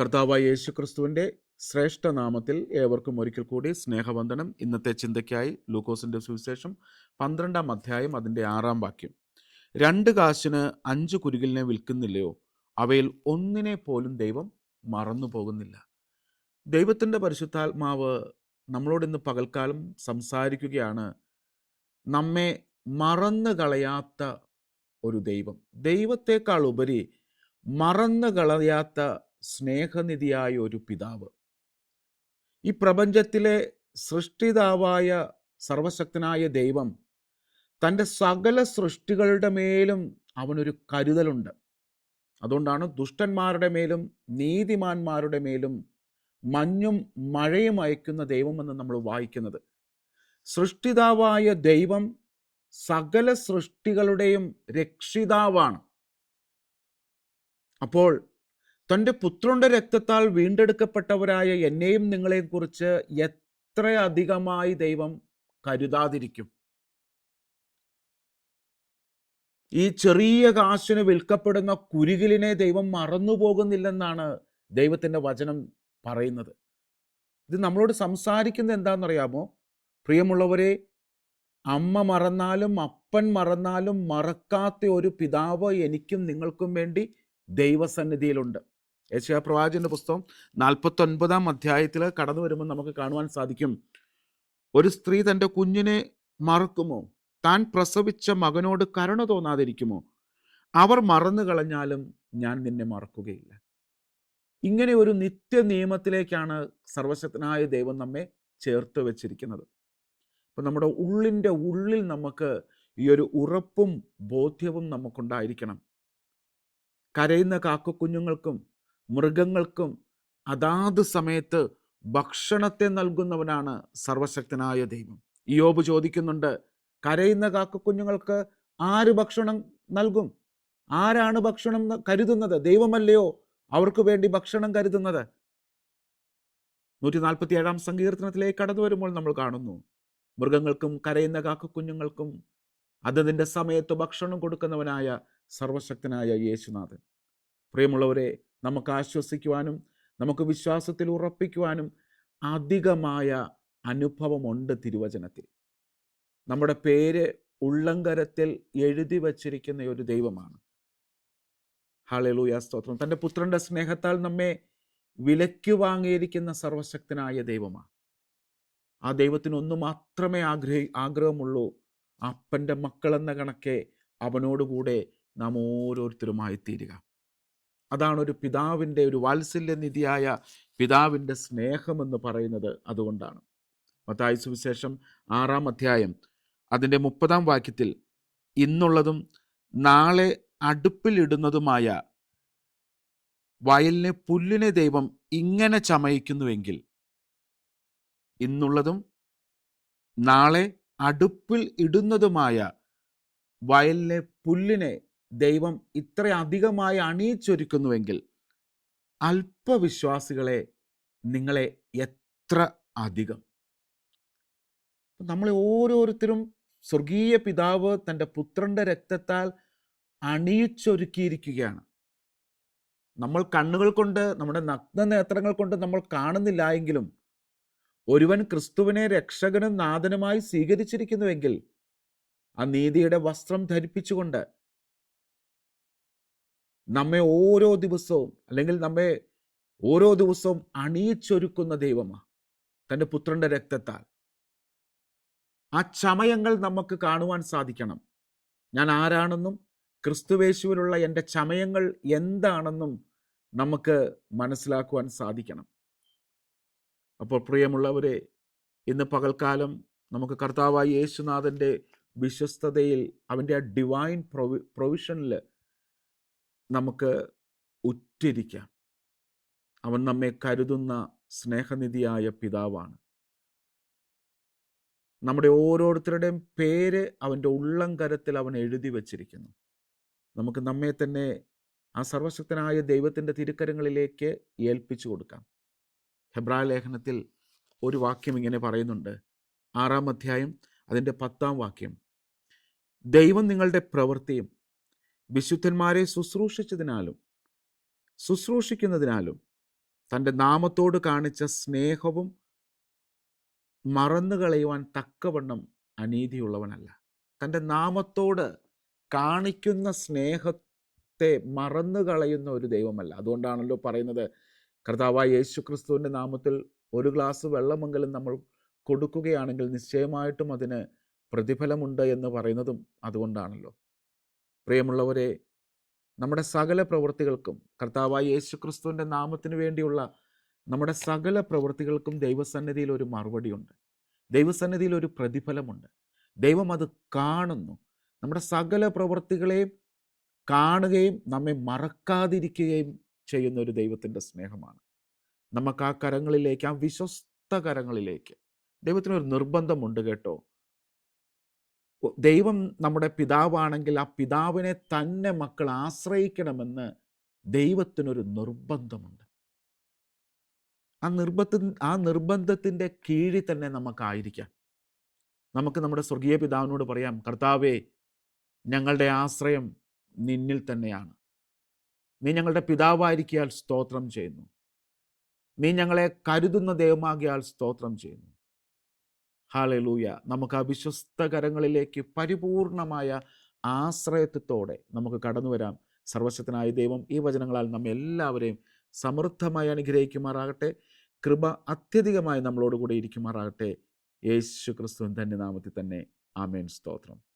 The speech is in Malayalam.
കർത്താവായ യേശു ക്രിസ്തുവിന്റെ ശ്രേഷ്ഠ നാമത്തിൽ ഏവർക്കും ഒരിക്കൽ കൂടി സ്നേഹവന്ദനം. ഇന്നത്തെ ചിന്തയ്ക്കായി ലൂക്കോസിന്റെ സുവിശേഷം പന്ത്രണ്ടാം അധ്യായം അതിന്റെ ആറാം വാക്യം. രണ്ട് കാശിന് അഞ്ച് കുരുകിലിനെ വിൽക്കുന്നില്ലയോ? അവയിൽ ഒന്നിനെ പോലും ദൈവം മറന്നു പോകുന്നില്ല ദൈവത്തിന്റെ പരിശുദ്ധാത്മാവ് നമ്മളോട് ഇന്ന് പകൽക്കാലം സംസാരിക്കുകയാണ്. നമ്മെ മറന്നു കളയാത്ത ഒരു ദൈവം. ദൈവത്തെക്കാൾ ഉപരി മറന്നു കളയാത്ത സ്നേഹനിധിയായ ഒരു പിതാവ്. ഈ പ്രപഞ്ചത്തിലെ സൃഷ്ടിതാവായ സർവശക്തനായ ദൈവം തന്റെ സകല സൃഷ്ടികളുടെ മേലും അവനൊരു കരുതലുണ്ട്. അതുകൊണ്ടാണ് ദുഷ്ടന്മാരുടെ മേലും നീതിമാന്മാരുടെ മേലും മഞ്ഞും മഴയും അയക്കുന്ന ദൈവമെന്ന് നമ്മൾ വായിക്കുന്നത്. സൃഷ്ടിതാവായ ദൈവം സകല സൃഷ്ടികളുടെയും രക്ഷിതാവാണ്. അപ്പോൾ തന്റെ പുത്രന്റെ രക്തത്താൽ വീണ്ടെടുക്കപ്പെട്ടവരായ എന്നെയും നിങ്ങളെയും കുറിച്ച് എത്ര അധികമായി ദൈവം കരുതാതിരിക്കും? ഈ ചെറിയ കാശിന് വിൽക്കപ്പെടുന്ന കുരുകിലിനെ ദൈവം മറന്നു പോകുന്നില്ലെന്നാണ് ദൈവത്തിന്റെ വചനം പറയുന്നത്. ഇത് നമ്മളോട് സംസാരിക്കുന്നത് എന്താണെന്നറിയാമോ? പ്രിയമുള്ളവരെ അമ്മ മറന്നാലും അപ്പൻ മറന്നാലും മറക്കാത്ത ഒരു പിതാവ് എനിക്കും നിങ്ങൾക്കും വേണ്ടി ദൈവസന്നിധിയിലുണ്ട്. യേശയ പ്രവാചന്റെ പുസ്തകം നാൽപ്പത്തി ഒൻപതാം അധ്യായത്തിൽ കടന്നു വരുമ്പോൾ നമുക്ക് കാണുവാൻ സാധിക്കും. ഒരു സ്ത്രീ തന്റെ കുഞ്ഞിനെ മറക്കുമോ? താൻ പ്രസവിച്ച മകനോട് കരുണ തോന്നാതിരിക്കുമോ? അവർ മറന്നു കളഞ്ഞാലും ഞാൻ നിന്നെ മറക്കുകയില്ല. ഇങ്ങനെ ഒരു നിത്യ നിയമത്തിലേക്കാണ് സർവശക്തനായ ദൈവം നമ്മെ ചേർത്ത് വെച്ചിരിക്കുന്നത്. അപ്പം നമ്മുടെ ഉള്ളിന്റെ ഉള്ളിൽ നമുക്ക് ഈ ഒരു ഉറപ്പും ബോധ്യവും നമുക്കുണ്ടായിരിക്കണം. കരയുന്ന കാക്കക്കുഞ്ഞുങ്ങൾക്കും മൃഗങ്ങൾക്കും അതാത് സമയത്ത് ഭക്ഷണത്തെ നൽകുന്നവനാണ് സർവശക്തനായ ദൈവം. യോബ് ചോദിക്കുന്നുണ്ട് കരയുന്ന കാക്കക്കുഞ്ഞുങ്ങൾക്ക് ആര് ഭക്ഷണം നൽകും? ആരാണ് ഭക്ഷണം കരുതുന്നത്? ദൈവമല്ലയോ അവർക്ക് വേണ്ടി ഭക്ഷണം കരുതുന്നത്? നൂറ്റി നാൽപ്പത്തി ഏഴാം സങ്കീർത്തനത്തിലേക്ക് കടന്നു വരുമ്പോൾ നമ്മൾ കാണുന്നു മൃഗങ്ങൾക്കും കരയുന്ന കാക്കക്കുഞ്ഞുങ്ങൾക്കും അതതിന്റെ സമയത്ത് ഭക്ഷണം കൊടുക്കുന്നവനായ സർവശക്തനായ യേശുനാഥൻ. പ്രിയമുള്ളവരെ നമുക്ക് ആശ്വസിക്കുവാനും നമുക്ക് വിശ്വാസത്തിൽ ഉറപ്പിക്കുവാനും അധികമായ അനുഭവമുണ്ട് തിരുവചനത്തിൽ. നമ്മുടെ പേര് ഉള്ളങ്കരത്തിൽ എഴുതി വച്ചിരിക്കുന്ന ഒരു ദൈവമാണ്. ഹാളലൂയ സ്തോത്രം. തന്റെ പുത്രന്റെ സ്നേഹത്താൽ നമ്മെ വിലയ്ക്ക് വാങ്ങിയിരിക്കുന്ന സർവശക്തനായ ദൈവമാണ്. ആ ദൈവത്തിന് ഒന്ന് മാത്രമേ ആഗ്രഹി ആഗ്രഹമുള്ളൂ. അപ്പന്റെ മക്കളെന്ന കണക്കെ അവനോടുകൂടെ നാം ഓരോരുത്തരുമായി തീരുക അതാണ് ഒരു പിതാവിന്റെ ഒരു വാത്സല്യ വാത്സല്യനിധിയായ പിതാവിന്റെ സ്നേഹമെന്ന് പറയുന്നത് അതുകൊണ്ടാണ്. മത്തായ സുവിശേഷം ആറാം അധ്യായം അതിന്റെ മുപ്പതാം വാക്യത്തിൽ ഇന്നുള്ളതും നാളെ അടുപ്പിലിടുന്നതുമായ വയലിനെ പുല്ലിനെ ദൈവം ഇങ്ങനെ ചമയിക്കുന്നുവെങ്കിൽ ഇന്നുള്ളതും നാളെ അടുപ്പിൽ ഇടുന്നതുമായ വയലിലെ പുല്ലിനെ ദൈവം ഇത്രയധികമായി അണിയിച്ചൊരുക്കുന്നുവെങ്കിൽ അല്പവിശ്വാസികളെ നിങ്ങളെ എത്ര അധികം? നമ്മളെ ഓരോരുത്തരും സ്വർഗീയ പിതാവ് തന്റെ പുത്രന്റെ രക്തത്താൽ അണിയിച്ചൊരുക്കിയിരിക്കുകയാണ്. നമ്മൾ കണ്ണുകൾ കൊണ്ട് നമ്മുടെ നഗ്ന നേത്രങ്ങൾ കൊണ്ട് നമ്മൾ കാണുന്നില്ല എങ്കിലും ഒരുവൻ ക്രിസ്തുവിനെ രക്ഷകനും നാഥനുമായി സ്വീകരിച്ചിരിക്കുന്നുവെങ്കിൽ ആ നീതിയുടെ വസ്ത്രം ധരിപ്പിച്ചുകൊണ്ട് നമ്മെ ഓരോ ദിവസവും അല്ലെങ്കിൽ നമ്മെ ഓരോ ദിവസവും അണിയിച്ചൊരുക്കുന്ന ദൈവമാണ് തന്റെ പുത്രന്റെ രക്തത്താൽ. ആ ചമയങ്ങൾ നമുക്ക് കാണുവാൻ സാധിക്കണം. ഞാൻ ആരാണെന്നും ക്രിസ്തുവേശുവിലുള്ള എന്റെ ചമയങ്ങൾ എന്താണെന്നും നമുക്ക് മനസ്സിലാക്കുവാൻ സാധിക്കണം. അപ്പോൾ പ്രിയമുള്ളവരെ ഇന്ന് പകൽക്കാലം നമുക്ക് കർത്താവായ യേശുനാഥന്റെ വിശ്വസ്തതയിൽ അവന്റെ ആ ഡിവൈൻ പ്രൊവി പ്രൊവിഷനിൽ നമുക്ക് ഉറ്റിരിക്കാം. അവൻ നമ്മെ കരുതുന്ന സ്നേഹനിധിയായ പിതാവാണ്. നമ്മുടെ ഓരോരുത്തരുടെയും പേര് അവന്റെ ഉള്ളം കരത്തിൽ അവൻ എഴുതി വച്ചിരിക്കുന്നു. നമുക്ക് നമ്മെ തന്നെ ആ സർവശക്തനായ ദൈവത്തിന്റെ തിരുക്കരങ്ങളിലേക്ക് ഏൽപ്പിച്ചു കൊടുക്കാം. ഹെബ്രായ ലേഖനത്തിൽ ഒരു വാക്യം ഇങ്ങനെ പറയുന്നുണ്ട്. ആറാം അധ്യായം അതിന്റെ പത്താം വാക്യം. ദൈവം നിങ്ങളുടെ പ്രവൃത്തിയും വിശുദ്ധന്മാരെ ശുശ്രൂഷിച്ചതിനാലും ശുശ്രൂഷിക്കുന്നതിനാലും തന്റെ നാമത്തോട് കാണിച്ച സ്നേഹവും മറന്നു കളയുവാൻ തക്കവണ്ണം അനീതിയുള്ളവനല്ല. തന്റെ നാമത്തോട് കാണിക്കുന്ന സ്നേഹത്തെ മറന്നു കളയുന്ന ഒരു ദൈവമല്ല. അതുകൊണ്ടാണല്ലോ പറയുന്നത് കർത്താവായ യേശു ക്രിസ്തുവിന്റെ നാമത്തിൽ ഒരു ഗ്ലാസ് വെള്ളമെങ്കിലും നമ്മൾ കൊടുക്കുകയാണെങ്കിൽ നിശ്ചയമായിട്ടും അതിന് പ്രതിഫലമുണ്ട് എന്ന് പറയുന്നതും അതുകൊണ്ടാണല്ലോ. പ്രിയമുള്ളവരെ നമ്മുടെ സകല പ്രവൃത്തികൾക്കും കർത്താവായ യേശു ക്രിസ്തുവിന്റെ നാമത്തിന് വേണ്ടിയുള്ള നമ്മുടെ സകല പ്രവൃത്തികൾക്കും ദൈവസന്നിധിയിൽ ഒരു മറുപടിയുണ്ട്. ദൈവസന്നിധിയിൽ ഒരു പ്രതിഫലമുണ്ട്. ദൈവം അത് കാണുന്നു. നമ്മുടെ സകല പ്രവൃത്തികളെയും കാണുകയും നമ്മെ മറക്കാതിരിക്കുകയും ചെയ്യുന്ന ഒരു ദൈവത്തിന്റെ സ്നേഹമാണ്. നമുക്ക് ആ കരങ്ങളിലേക്ക് ആ വിശ്വസ്ത കരങ്ങളിലേക്ക് ദൈവത്തിനൊരു നിർബന്ധമുണ്ട് കേട്ടോ. ദൈവം നമ്മുടെ പിതാവാണെങ്കിൽ ആ പിതാവിനെ തന്നെ മക്കൾ ആശ്രയിക്കണമെന്ന് ദൈവത്തിനൊരു നിർബന്ധമുണ്ട്. ആ നിർബന്ധ ആ നിർബന്ധത്തിന്റെ കീഴിൽ തന്നെ നമുക്കായിരിക്കാം. നമുക്ക് നമ്മുടെ സ്വർഗീയ പിതാവിനോട് പറയാം കർത്താവേ ഞങ്ങളുടെ ആശ്രയം നിന്നിൽ തന്നെയാണ്. നീ ഞങ്ങളുടെ പിതാവായിരിക്കാൽ സ്തോത്രം ചെയ്യുന്നു. നീ ഞങ്ങളെ കരുതുന്ന ദൈവമാകിയാൽ സ്തോത്രം ചെയ്യുന്നു. ഹാലലൂയ. നമുക്ക് ആ വിശ്വസ്ത കരങ്ങളിലേക്ക് പരിപൂർണമായ ആശ്രയത്വത്തോടെ നമുക്ക് കടന്നു വരാം. സർവശക്തനായ ദൈവം ഈ വചനങ്ങളാൽ നമ്മെ എല്ലാവരെയും സമൃദ്ധമായി അനുഗ്രഹിക്കുമാറാകട്ടെ. കൃപ അത്യധികമായി നമ്മളോടുകൂടി ഇരിക്കുമാറാകട്ടെ. യേശു ക്രിസ്തുവിൻ തന്നെ നാമത്തിൽ തന്നെ. ആമേൻ. സ്തോത്രം.